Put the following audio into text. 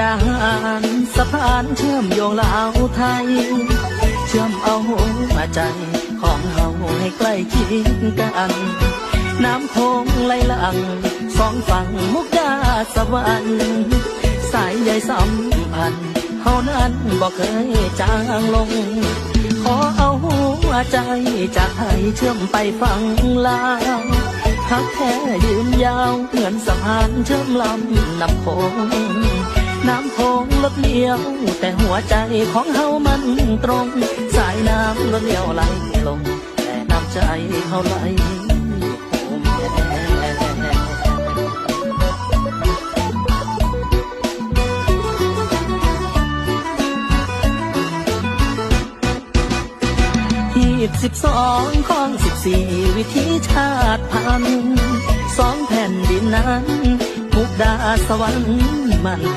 ด่านสะพานเชื่อมโยงลาวไทย เชื่อมเอาหัวใจของเฮาให้ใกล้ชิดกัน น้ำโคงไหลหลังสองฝั่งมุกดาสวรรค์สายใยสัมพันธ์เฮานั้นบอกเคยจางลง ขอเอาหัวใจจากไทยเชื่อมไปฝั่งลาวหักแท้ยืนยาวเหมือนสะพานเชื่อมลำน้ำโขง ดเลี้ยว แต่หัวใจของเฮามันตรง สายน้ำลดเลี้ยวไหลลง แต่น้ำใจเฮาไหลหีบสิบสองของสิบสี่วิธีชาติพันธุ์สองแผ่นดินนั้นมุกดาสวรรค์มันแก